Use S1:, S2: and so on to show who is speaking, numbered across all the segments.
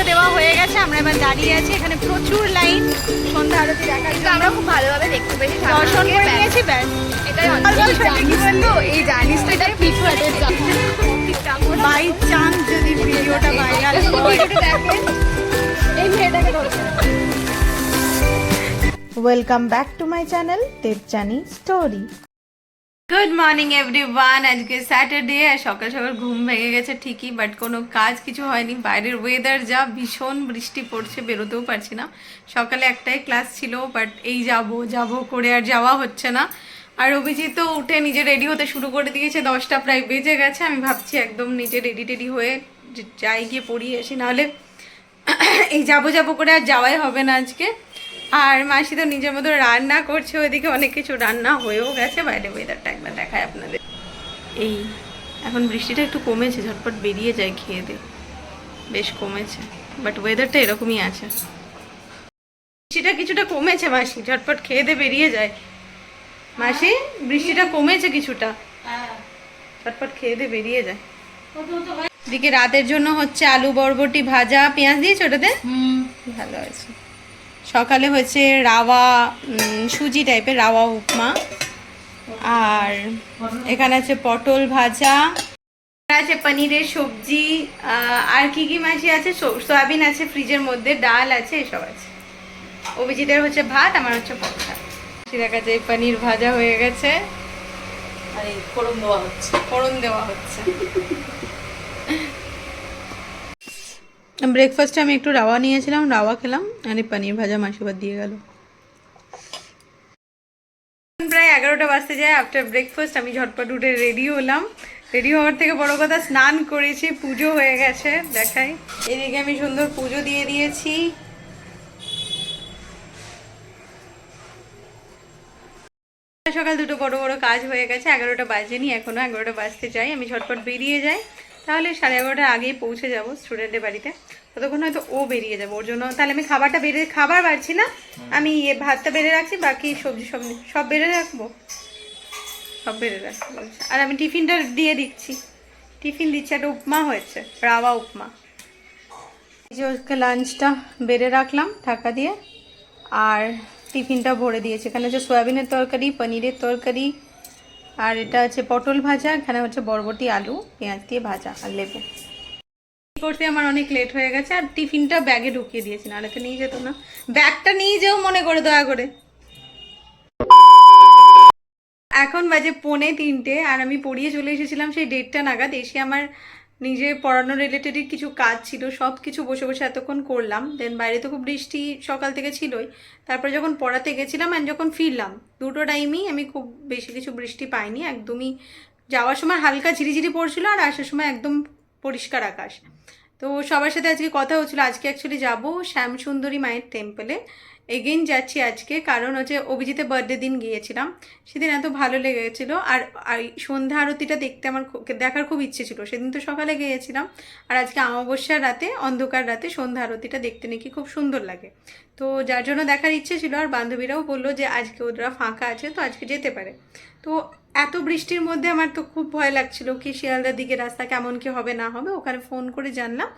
S1: পুজো দেওয়া হয়ে গেছে আমরা এবার দাঁড়িয়ে আছি। এখানে প্রচুর লাইন সন্ধ্যা আরতি দেখার জন্য।
S2: আমরা খুব ভালোভাবে দেখতে পেয়েছি
S1: দর্শন করে নিয়েছি ব্যাস।
S2: এটাই
S1: বল, বল,
S2: এই
S1: সত্যি কি
S2: জানিস এই জানিস তো এটা পিছুয়াটের
S1: বাই চান্স যদি ভিডিওটা ভাইরাল
S2: এই মেয়েটাকে
S3: welcome back to my channel Debjani story
S1: good morning everyone আজকে স্যাটারডে আর সকাল সকাল ঘুম ভেঙে গেছে ঠিকই বাট কোনো কাজ কিছু হয়নি। বাইরের ওয়েদার যা, ভীষণ বৃষ্টি পড়ছে, বেরোতেও পারছি না। সকালে একটাই ক্লাস ছিল বাট এই যাব যাব করে আর যাওয়া হচ্ছে না। আর অভিজিৎ তো উঠে নিজে রেডি হতে শুরু করে দিয়েছে, দশটা প্রায় বেজে গেছে। আমি ভাবছি একদম নিজে রেডি টেডি হয়ে যাই গিয়ে পড়িয়ে আসি, নাহলে এই যাব যাব করে আর যাওয়াই হবে না আজকে। আর মাসি তো নিজের মতো রান্না করছে ওইদিকে অনেক কিছু রান্না হয়েও গেছে। বাইরে ওয়েদারটা একবার দেখায় আপনাদের। এই এখন বৃষ্টিটা একটু কমেছে ঝটপট বেরিয়ে যায় খেয়ে দে বেশ কমেছে বাট ওয়েদারটা এরকমই আছে। বৃষ্টিটা কিছুটা কমেছে মাসি ঝটপট খেয়ে দে বেরিয়ে যায়। মাসি বৃষ্টিটা কমেছে কিছুটা? ঝটপট খেয়ে দে বেরিয়ে যায়। এদিকে রাতের জন্য হচ্ছে আলু বরবটি ভাজা পেঁয়াজ দিয়েছ ওটাতে? ভালো আছে সকালে হয়েছে রাওয়া সুজি টাইপের রাওয়া উপমা। আর এখানে আছে পটল ভাজা আছে পনিরের সবজি আর কি কি মাছি আছে? সয়াবিন আছে ফ্রিজের মধ্যে ডাল আছে এসব আছে। অভিজিতের হচ্ছে ভাত আমার হচ্ছে পরোটা। দেখা যায় পনির ভাজা হয়ে গেছে।
S4: আর এই ফোড়ন দেওয়া হচ্ছে।
S1: ফোড়ন দেওয়া হচ্ছে। ব্রেকফাস্টে আমি একটু রাওয়া নিয়েছিলাম, রাওয়া খেলাম, আর পনির ভাজা মাসিবার দিয়ে গেল। প্রায় এগারোটা বাজতে যায় আফটার ব্রেকফাস্ট আমি ঝটপট উঠে রেডি হলাম। রেডি হওয়ার থেকে বড় কথা, স্নান করেছি, পুজো হয়ে গেছে, দেখাই। এদিকে আমি সুন্দর পুজো দিয়ে দিয়েছি। সকাল দুটো বড় বড় কাজ হয়ে গেছে, এগারোটা বাজেনি, এখনও এগারোটা বাজতে যাই আমি ঝটপট বেরিয়ে যাই। তাহলে সাড়ে এগারোটার আগেই পৌঁছে যাব স্টুডেন্টের বাড়িতে। ততক্ষণ হয়তো ও বেরিয়ে যাবে ওর জন্য তাহলে আমি খাবারটা বেড়ে খাবার বাড়ছি না আমি ইয়ে ভাতটা বেড়ে রাখছি বাকি সবজি সব সব বেড়ে রাখব। সব বেড়ে রাখব আর আমি টিফিনটা দিয়ে দিচ্ছি। টিফিন দিচ্ছি একটা উপমা হয়েছে রাওয়া উপমা। এই যে ওকে লাঞ্চটা বেড়ে রাখলাম ঢাকা দিয়ে আর টিফিনটা ভরে দিয়েছে। এখানে হচ্ছে সয়াবিনের তরকারি পনিরের তরকারি আর এটা হচ্ছে পটল ভাজা, এখানে হচ্ছে বরবটি, আলু, পেঁয়াজ দিয়ে ভাজা আর লেবু। করতে আমার অনেক লেট হয়ে গেছে আর টিফিনটা ব্যাগে ঢুকিয়ে দিয়েছি, নাহলে তো নিয়ে যেত না। ব্যাগটা নিয়ে যেও মনে করে, দয়া করে। এখন বাজে পৌনে তিনটে, আর আমি পড়িয়ে চলে এসেছিলাম সেই ডেটটা নাগাদ, এসে আমার নিজে পড়ানো রিলেটেডই কিছু কাজ ছিল সব কিছু বসে বসে এতক্ষণ করলাম। দেন বাইরে তো খুব বৃষ্টি সকাল থেকে ছিলই। তারপরে যখন পড়াতে গেছিলাম অ্যান্ড যখন ফিরলাম, দুটো টাইমই আমি খুব বেশি কিছু বৃষ্টি পাইনি, একদমই যাওয়ার সময় হালকা ঝিরিঝিরি পড়ছিল আর আসার সময় একদম পরিষ্কার আকাশ। তো সবার সাথে আজকে কথা হচ্ছিল, আজকে অ্যাকচুয়ালি যাব শ্যামসুন্দরী মায়ের টেম্পলে এগেইন যাচ্ছি আজকে, কারণ হচ্ছে অভিজিতের বার্থডে দিন গিয়েছিলাম। সেদিন এত ভালো লেগেছিলো, আর সন্ধ্যা আরতিটা দেখতে আমার দেখার খুব ইচ্ছে ছিল। সেদিন তো সকালে গিয়েছিলাম, আর আজকে অমাবস্যার রাতে, অন্ধকার রাতে সন্ধ্যা আরতিটা দেখতে নাকি খুব সুন্দর লাগে। তো যার জন্য দেখার ইচ্ছে ছিল, আর বান্ধবীরাও বলল যে আজকে ওরা ফাঁকা আছে, তো আজকে যেতে পারে। তো এত বৃষ্টির মধ্যে আমার তো খুব ভয় লাগছিল, কি শিয়ালদার দিকে রাস্তা কেমন কি হবে না হবে, ওখানে ফোন করে জানলাম।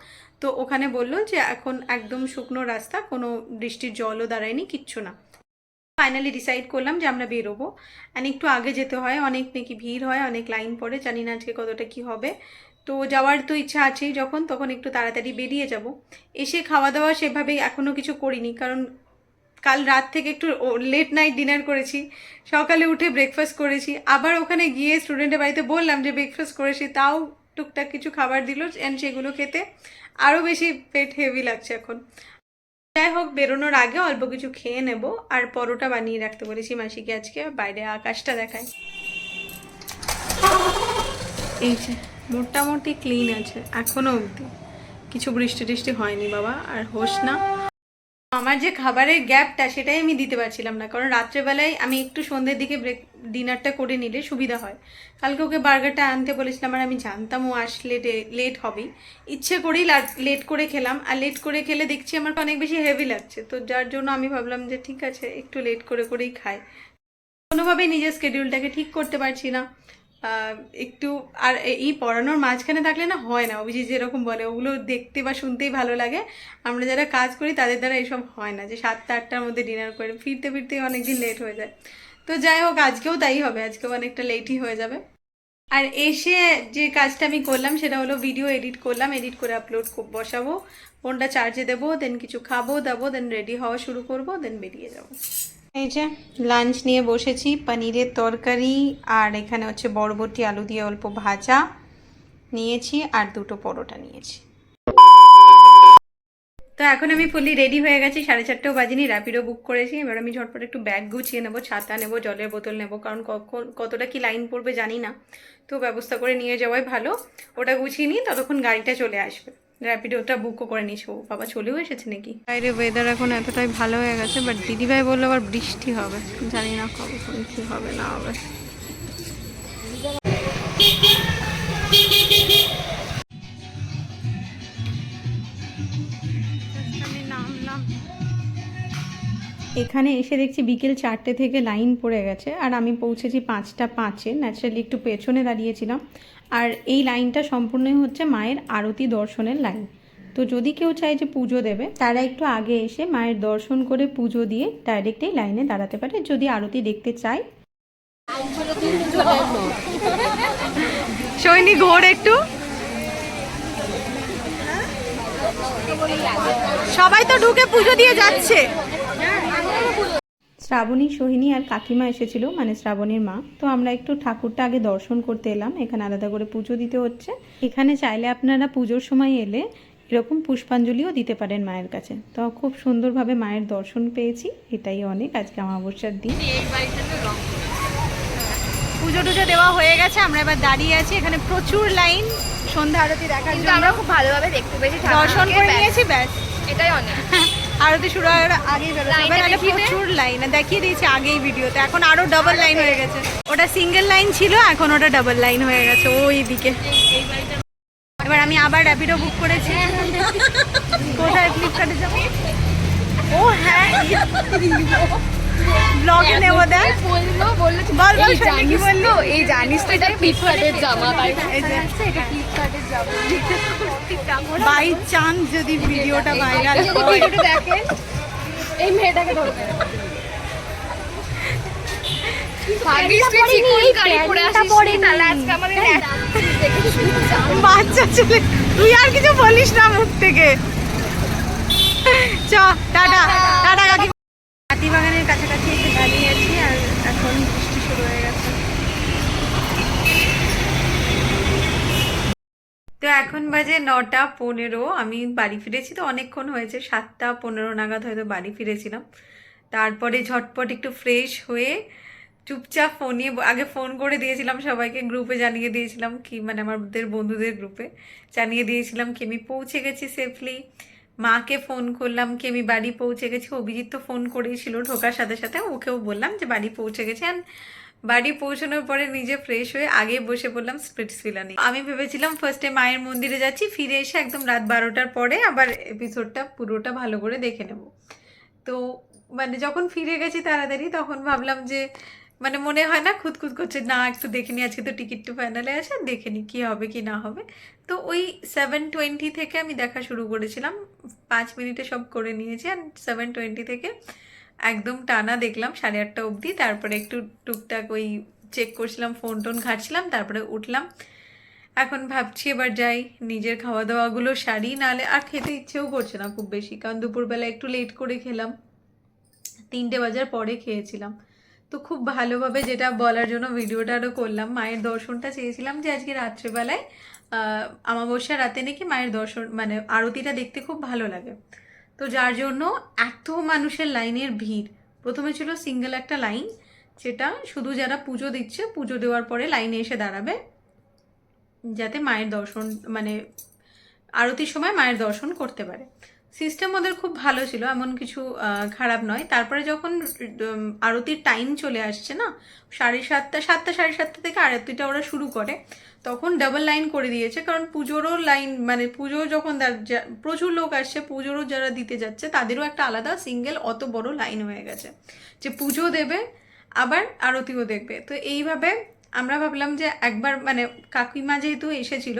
S1: তো ওখানে বলল যে এখন একদম শুকনো রাস্তা, কোনো বৃষ্টির জলও দাঁড়ায়নি, কিচ্ছু না। ফাইনালি ডিসাইড করলাম যে আমরা বেরোবো। অ্যান্ড একটু আগে যেতে হয়, অনেক নাকি ভিড় হয়, অনেক লাইন পড়ে, জানি না আজকে কতটা কি হবে। তো যাওয়ার তো ইচ্ছা আছেই যখন, তখন একটু তাড়াতাড়ি বেরিয়ে যাব। এসে খাওয়া দাওয়া সেভাবে এখনও কিছু করিনি, কারণ কাল রাত থেকে একটু লেট নাইট ডিনার করেছি, সকালে উঠে ব্রেকফাস্ট করেছি। আবার ওখানে গিয়ে স্টুডেন্টের বাড়িতে বললাম যে ব্রেকফাস্ট করেছি, তাও টুকটাক কিছু খাবার দিল অ্যান্ড সেগুলো খেতে। আরও বেশি পেট হেভি লাগছে এখন। যাই হোক, বেরোনোর আগে অল্প কিছু খেয়ে নেব আর পরোটা বানিয়ে রাখতে বলেছি মাসিকে আজকে, বাইরে আকাশটা দেখায়। এই যে, মোটামুটি ক্লিন আছে এখনও অবধি। কিছু বৃষ্টি টিষ্টি হয়নি বাবা, আর হোস না। আমার যে খাবারের গ্যাপটা সেটাই আমি দিতে পারছিলাম না। কারণ রাত্রেবেলায় আমি একটু সন্ধ্যের দিকে ব্রেক ডিনারটা করে নিলে সুবিধা হয়। কালকে ওকে বার্গারটা আনতে বলেছিলাম, আর আমি জানতাম ও আসলে লেট হবেই। ইচ্ছে করেই লেট করে খেলাম, আর লেট করে খেলে দেখছি আমার অনেক বেশি হেভি লাগছে। তো যার জন্য আমি ভাবলাম যে ঠিক আছে, একটু লেট করে করেই খাই। কোনোভাবেই নিজের স্কেডিউলটাকে ঠিক করতে পারছি না। একটু আর এই পড়ানোর মাঝখানে থাকলে না হয় না। অভিজিৎ যেরকম বলে, ওগুলো দেখতে বা শুনতেই ভালো লাগে। আমরা যারা কাজ করি তাদের দ্বারা এসব হয় না যে সাতটা, আটটার মধ্যে ডিনার করে ফিরতে ফিরতে অনেকদিন লেট হয়ে যায়। তো যাই হোক, আজকেও তাই হবে। আজকেও অনেকটা লেটই হয়ে যাবে। আর এসে যে কাজটা আমি করলাম সেটা হলো ভিডিও এডিট করলাম। এডিট করে আপলোড খুব বসাবো। ফোনটা চার্জে দেবো দেন কিছু খাব, দাবো দেন রেডি হওয়া শুরু করব দেন বেরিয়ে যাব। এই যে লাঞ্চ নিয়ে বসেছি, পনিরের তরকারি, আর এখানে হচ্ছে বরবটি, আলু দিয়ে অল্প ভাজা নিয়েছি, আর দুটো পরোটা নিয়েছি। তো এখন আমি ফুললি রেডি হয়ে গেছি, সাড়ে চারটেও বাজিনি র্যাপিডো বুক করেছি, এবার আমি ঝটপট একটু ব্যাগ গুছিয়ে নেব, ছাতা নেব, জলের বোতল নেব, কারণ কখন, কতটা কি লাইন পড়বে জানি না। তো ব্যবস্থা করে নিয়ে যাওয়াই ভালো, ওটা গুছিয়ে নিই ততক্ষণ গাড়িটা চলে আসবে। র্যাপিডোটা বুকও করে নিয়েছে। বাবা চলেও এসেছে নাকি? বাইরে ওয়েদার এখন এতটাই ভালো হয়ে গেছে বাট দিদিভাই বলল আবার বৃষ্টি হবে। জানি না কবে কি হবে, না হবে। এখানে এসে দেখছি বিকেল চারটে থেকে লাইন পড়ে গেছে, আর আমি পৌঁছেছি পাঁচটা পাঁচে। ন্যাচারালি একটু পেছনে দাঁড়িয়েছিলাম। আর এই লাইনটা সম্পূর্ণই হচ্ছে মায়ের আরতি দর্শনের লাইন। তো যদি কেউ চায় যে পুজো দেবে, তারা একটু আগে এসে মায়ের দর্শন করে পুজো দিয়ে ডাইরেক্ট এই লাইনে দাঁড়াতে পারে। যদি আরতি দেখতে চায়। সৈনিক ঘোর একটু। সবাই তো ঢুকে পুজো দিয়ে যাচ্ছে। শ্রাবণী সোহিনী আর কাকিমা এসেছিল মানে শ্রাবণীর মা। তো আমরা একটু ঠাকুরটা আগে দর্শন করতে এলাম এখানে আলাদা করে পুজো দিতে হচ্ছে। এখানে চাইলে আপনারা পুজোর সময় এলে এরকম পুষ্পাঞ্জলিও দিতে পারেন মায়ের কাছে। তো খুব সুন্দরভাবে মায়ের দর্শন পেয়েছি এটাই অনেক আজকে অমাবস্যার দিন। পুজো টুজো দেওয়া হয়ে গেছে আমরা এবার দাঁড়িয়ে আছি এখানে প্রচুর লাইন সন্ধ্যা আরতি দেখার
S2: কিন্তু
S1: জন্য।
S2: আমরা খুব ভালোভাবে দেখতে পেয়েছি
S1: দর্শন করে
S2: ব্যাস।
S1: নিয়েছি ব্যাস।
S2: এটাই অনেক।
S1: আরতি শুরু হওয়ার আগেই বেরোতে। প্রচুর লাইন দেখিয়ে দিয়েছি আগেই ভিডিওতে। এখন আরও ডাবল লাইন হয়ে গেছে। ওটা সিঙ্গেল লাইন ছিল এখন ওটা ডাবল লাইন হয়ে গেছে। ওই দিকে। এবার আমি আবার র্যাপিডো বুক করেছি। কোথায় ফ্লিপকার্টে যাব? ও হ্যাঁ ব্লগে নেব দেখ।
S2: বলল বলল
S1: বল, বল,
S2: এই
S1: কি
S2: জানিস তো এই জানিস তো এটা ফ্লিপকার্টের জামা
S1: এই যে।
S2: এটা ফ্লিপকার্টের জামা।
S1: বাই চান্স যদি ভিডিওটা ভাইরাল হয়।
S2: দেখেন। এই মেয়েটাকে ধরবেন আমাদের
S1: বাচ্চা ছেলে তুই আর কিছু বলিস না মুখ থেকে। চ টাটা। টাটা কাকি হাতিবাগানের কাছাকাছি এসে দাঁড়িয়ে আছি আর এখন বৃষ্টি শুরু হয়ে গেছে তো এখন বাজে নটা পনেরো, আমি বাড়ি ফিরেছি তো অনেকক্ষণ হয়েছে, সাতটা পনেরো নাগাদ হয়তো বাড়ি ফিরেছিলাম। তারপরে ঝটপট একটু ফ্রেশ হয়ে চুপচাপ ফোন নিয়ে, আগে ফোন করে দিয়েছিলাম সবাইকে গ্রুপে জানিয়ে দিয়েছিলাম কি মানে আমাদের বন্ধুদের গ্রুপে জানিয়ে দিয়েছিলাম কি, আমি পৌঁছে গেছি সেফলি মাকে ফোন করলাম কি, আমি বাড়ি পৌঁছে গেছি, অভিজিৎ তো ফোন করেছিল ঢোকার সাথে সাথে ওকেও বললাম যে বাড়ি পৌঁছে গেছে। অ্যান্ড বাড়ি পৌঁছানোর পরে নিজে ফ্রেশ হয়ে আগে বসে পড়লাম স্প্রিটস ফিলানি আমি ভেবেছিলাম ফার্স্টে মায়ের মন্দিরে যাচ্ছি, ফিরে এসে একদম রাত বারোটার পরে আবার এপিসোডটা পুরোটা ভালো করে দেখে নেব। তো মানে যখন ফিরে গেছি তাড়াতাড়ি, তখন ভাবলাম যে মানে মনে হয় না খুদ খুঁতখুত করছে, না একটু দেখে নি, আজকে তো টিকিট টু ফাইনালে আছে, দেখে নি কী হবে কি না হবে। তো ওই সেভেন টোয়েন্টি থেকে আমি দেখা শুরু করেছিলাম, পাঁচ মিনিটে সব করে নিয়েছি আর সেভেন টোয়েন্টি থেকে একদম টানা দেখলাম সাড়ে আটটা অবধি। তারপরে একটু টুকটাক ওই চেক করছিলাম ফোন টোন ঘাটছিলাম, তারপরে উঠলাম। এখন ভাবছি এবার যাই, নিজের খাওয়া দাওয়াগুলো সারি নাহলে আর খেতে ইচ্ছেও করছে না খুব বেশি, কারণ দুপুরবেলা একটু লেট করে খেলাম। তিনটে বাজার পরে খেয়েছিলাম। তো খুব ভালোভাবে যেটা বলার জন্য ভিডিওটা আরও করলাম, মায়ের দর্শনটা চেয়েছিলাম যে আজকে রাত্রেবেলায় আমাবস্যা রাতে নাকি মায়ের দর্শন মানে আরতিটা দেখতে খুব ভালো লাগে। তো যার জন্য এত মানুষের লাইনের ভিড়। প্রথমে ছিল সিঙ্গেল একটা লাইন যেটা শুধু যারা পুজো দিচ্ছে, পুজো দেওয়ার পরে লাইনে এসে দাঁড়াবে, যাতে মায়ের দর্শন মানে আরতির সময় মায়ের দর্শন করতে পারে। সিস্টেম ওদের খুব ভালো ছিল, এমন কিছু খারাপ নয়। তারপরে যখন আরতির টাইম চলে আসছে না, সাড়ে সাতটা সাতটা, সাড়ে সাতটা থেকে আরতিটা ওরা শুরু করে তখন ডাবল লাইন করে দিয়েছে, কারণ পুজোরও লাইন মানে পুজো যখন প্রচুর লোক আসছে, পুজোরও যারা দিতে যাচ্ছে, তাদেরও একটা আলাদা সিঙ্গেল অত বড় লাইন হয়ে গেছে। যে পুজো দেবে, আবার আরতিও দেখবে। তো এইভাবে আমরা ভাবলাম যে একবার মানে কাকিমা যেহেতু এসেছিল,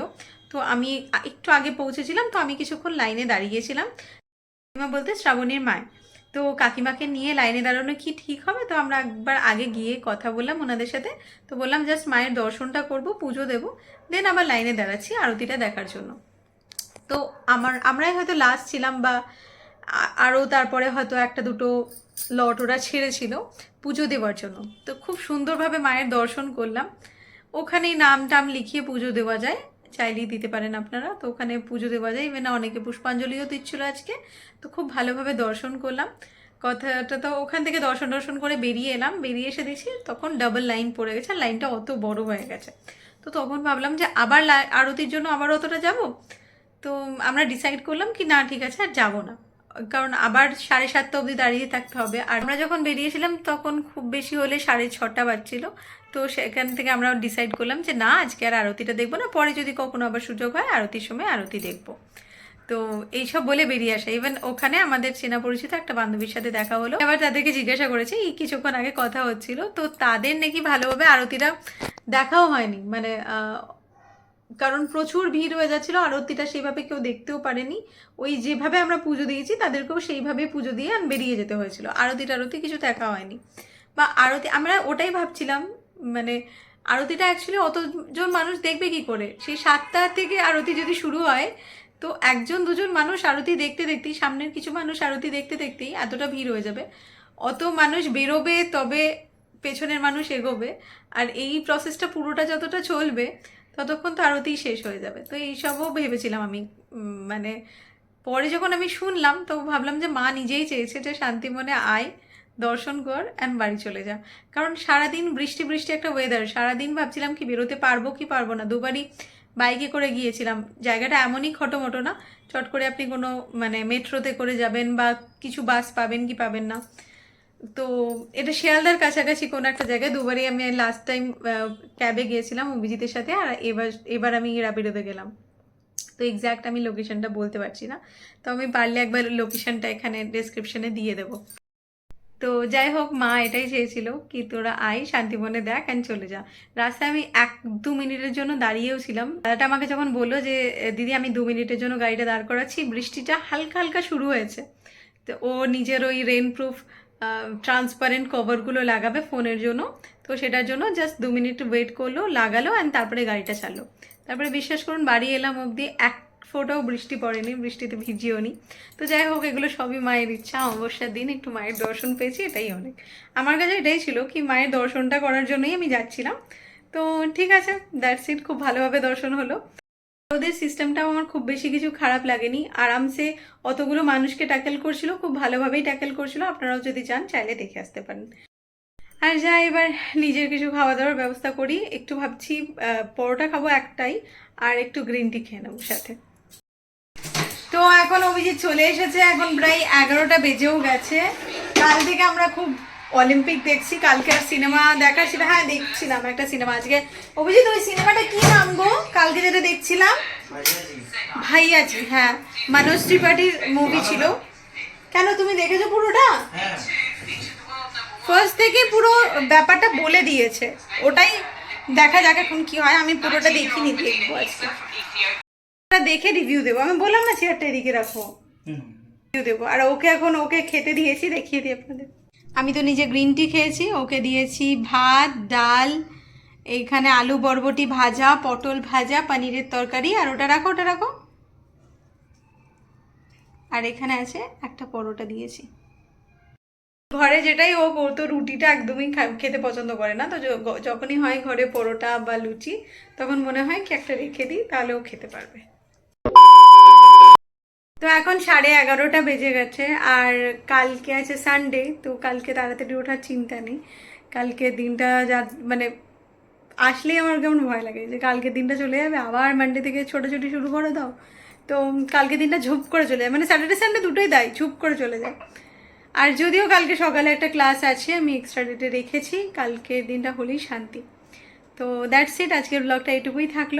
S1: তো আমি একটু আগে পৌঁছেছিলাম, তো আমি কিছুক্ষণ লাইনে দাঁড়িয়েছিলাম কাকিমা বলতে শ্রাবণীর মায়। তো কাকিমাকে নিয়ে লাইনে দাঁড়ানো কি ঠিক হবে? তো আমরা একবার আগে গিয়ে কথা বললাম ওনাদের সাথে। তো বললাম, জাস্ট মায়ের দর্শনটা করব, পুজো দেবো, দেন আবার লাইনে দাঁড়াচ্ছি আরতিটা দেখার জন্য। তো আমার, আমরাই হয়তো লাস্ট ছিলাম বা আরও তারপরে হয়তো একটা দুটো লট ওরা ছেড়েছিল পুজো দেওয়ার জন্য। তো খুব সুন্দরভাবে মায়ের দর্শন করলাম। ওখানেই নাম টাম লিখিয়ে পুজো দেওয়া যায়। চাইলেই দিতে পারেন আপনারা। তো ওখানে পুজো দেওয়া যায়। ইভেন অনেকে পুষ্পাঞ্জলিও দিচ্ছিল আজকে। তো খুব ভালোভাবে দর্শন করলাম। কথাটা তো ওখান থেকে দর্শন দর্শন করে বেরিয়ে এলাম। বেরিয়ে এসে দেখছি তখন ডাবল লাইন পড়ে গেছে। লাইনটা অত বড় হয়ে গেছে। তো তখন ভাবলাম যে আবার আরতির জন্য আবার অতটা যাব? তো আমরা ডিসাইড করলাম কি, না, ঠিক আছে, আর যাব না। কারণ আবার সাড়ে সাতটা অবধি দাঁড়িয়ে থাকতে হবে। আর আমরা যখন বেরিয়েছিলাম, তখন খুব বেশি হলে সাড়ে ছটা বাজছিল। তো সেখান থেকে আমরা ডিসাইড করলাম যে, না, আজকে আর আরতিটা দেখব না। পরে যদি কখনো আবার সুযোগ হয়, আরতির সময় আরতি দেখব। তো এইসব বলে বেরিয়ে আসা। ইভেন ওখানে আমাদের চেনা পরিচিত একটা বান্ধবীর সাথে দেখা হলো। এবার তাদেরকে জিজ্ঞাসা করেছি, এই কিছুক্ষণ আগে কথা হচ্ছিল। তো তাদের নাকি ভালোভাবে আরতিটা দেখাও হয়নি। মানে কারণ প্রচুর ভিড় হয়ে যাচ্ছিল, আরতিটা সেইভাবে কেউ দেখতেও পারেনি। ওই যেভাবে আমরা পুজো দিয়েছি, তাদেরকেও সেইভাবে পুজো দিয়ে বেরিয়ে যেতে হয়েছিল। আরতি টারতি কিছু দেখা হয়নি। বা আরতি, আমরা ওটাই ভাবছিলাম মানে আরতিটা অ্যাকচুয়ালি অতজন মানুষ দেখবে কি করে? সেই সাতটা থেকে আরতি যদি শুরু হয়, তো একজন, দুজন মানুষ আরতি দেখতে দেখতেই, সামনের কিছু মানুষ আরতি দেখতে দেখতেই এতটা ভিড় হয়ে যাবে। অত মানুষ বেরোবে, তবে পেছনের মানুষ এগোবে। আর এই প্রসেসটা পুরোটা যতটা চলবে ততক্ষণ তো আরতিই শেষ হয়ে যাবে। তো এইসবও ভেবেছিলাম আমি মানে পরে যখন আমি শুনলাম তো ভাবলাম যে মা নিজেই চেয়েছে যে শান্তি মনে আয়, দর্শন কর অ্যান্ড বাড়ি চলে যা। কারণ সারাদিন বৃষ্টি বৃষ্টি একটা ওয়েদার সারাদিন ভাবছিলাম কি বেরোতে পারব কি পারব না। দুবারই বাইকে করে গিয়েছিলাম। জায়গাটা এমনই খটোমটো না, চট করে আপনি কোনো মানে মেট্রোতে করে যাবেন বা কিছু বাস পাবেন কি পাবেন না। তো এটা শিয়ালদার কাছাকাছি কোনো একটা জায়গায়। দুবারই আমি লাস্ট টাইম ক্যাবে গিয়েছিলাম অভিজিতের সাথে আর এবার এবার আমি রাবিডোতে গেলাম। তো এক্স্যাক্ট আমি লোকেশনটা বলতে পারছি না। তো আমি পারলে একবার লোকেশনটা এখানে ডেসক্রিপশনে দিয়ে দেবো। তো যাই হোক, মা এটাই চেয়েছিল কি তোরা আয় শান্তিমনে দেখ অ্যান্ড চলে যা। রাস্তায় আমি এক, দু মিনিটের জন্য দাঁড়িয়েও ছিলাম। দাদাটা আমাকে যখন বলল যে দিদি আমি দু মিনিটের জন্য গাড়িটা দাঁড় করাচ্ছি বৃষ্টিটা হালকা হালকা শুরু হয়েছে। তো ও নিজের ওই রেন প্রুফ ট্রান্সপারেন্ট কভারগুলো লাগাবে ফোনের জন্য। তো সেটার জন্য জাস্ট দু মিনিট ওয়েট করল, লাগালো অ্যান্ড তারপরে গাড়িটা ছাড়লো। তারপরে বিশ্বাস করুন, বাড়ি এলাম অবধি এক ফোটাও বৃষ্টি পড়েনি, বৃষ্টিতে ভিজিও নি। তো যাই হোক, এগুলো সবই মায়ের ইচ্ছা, অমাবস্যার দিন একটু মায়ের দর্শন পেয়েছি, এটাই অনেক। আমার কাছে এটাই ছিল কি, মায়ের দর্শনটা করার জন্যই আমি যাচ্ছিলাম। তো ঠিক আছে দ্যাটস ইট খুব ভালোভাবে দর্শন হলো। ওদের সিস্টেমটাও আমার খুব বেশি কিছু খারাপ লাগেনি। আরামসে অতগুলো মানুষকে ট্যাকেল করছিল, খুব ভালোভাবেই ট্যাকেল করছিল। আপনারাও যদি চান চাইলে দেখে আসতে পারেন। আর যা, এবার নিজের কিছু খাওয়া দাওয়ার ব্যবস্থা করি। একটু ভাবছি পরোটা খাব একটাই, আর একটু গ্রিন টি খেয়ে নেব সাথে। তো এখন অভিজিৎ চলে এসেছে। এখন প্রায় এগারোটা বেজেও গেছে। কাল থেকে আমরা খুব অলিম্পিক দেখছি কালকে আর সিনেমা দেখার ছিল। হ্যাঁ দেখছিলাম একটা সিনেমা আজকে অভিজিৎ ওই সিনেমাটা কি নাম গো? কালকে যেটা দেখছিলাম? ভাইয়াজি হ্যাঁ। মানস ত্রিপাঠীর মুভি ছিল। কেন তুমি দেখেছ পুরোটা? ফার্স্ট থেকে পুরো ব্যাপারটা বলে দিয়েছে। ওটাই দেখা যাক এখন কি হয়। আমি পুরোটা দেখিনি দেখব আজকে। দেখে রিভিউ দেবো। আমি বললাম না চেয়ারটা এদিকে রাখো। রিভিউ দেবো। আর ওকে এখন ওকে খেতে দিয়েছি দেখিয়ে দিই আপনাদের। আমি তো নিজে গ্রিন টি খেয়েছি, ওকে দিয়েছি ভাত, ডাল, এইখানে আলু বরবটি ভাজা, পটল ভাজা, পনিরের তরকারি, আর ওটা রাখো ওটা রাখো। আর এখানে আছে একটা পরোটা দিয়েছি। ঘরে যেটাই ও তো রুটিটা একদমই খেতে পছন্দ করে না, তো যখনই হয় ঘরে পরোটা বা লুচি, তখন মনে হয় কি একটা রেখে দিই, তাহলে ও খেতে পারবে। তো এখন সাড়ে এগারোটা বেজে গেছে, আর কালকে আছে সানডে তো কালকে তাড়াতাড়ি ওঠার চিন্তা নেই। কালকে দিনটা যা মানে আসলেই আমার কেমন ভয় লাগে যে কালকে দিনটা চলে যাবে, আবার মানডে থেকে ছোটাছুটি শুরু করে দাও। তো কালকে দিনটা ঝুপ করে চলে যায় মানে স্যাটারডে সানডে দুটোই দেয়, ঝুপ করে চলে যায়। আর যদিও কালকে সকালে একটা ক্লাস আছে, আমি এক্সট্রা ডেটে রেখেছি কালকের দিনটা হলেই শান্তি। তো দ্যাটস ইট আজকের ব্লগটা এটুকুই থাকল।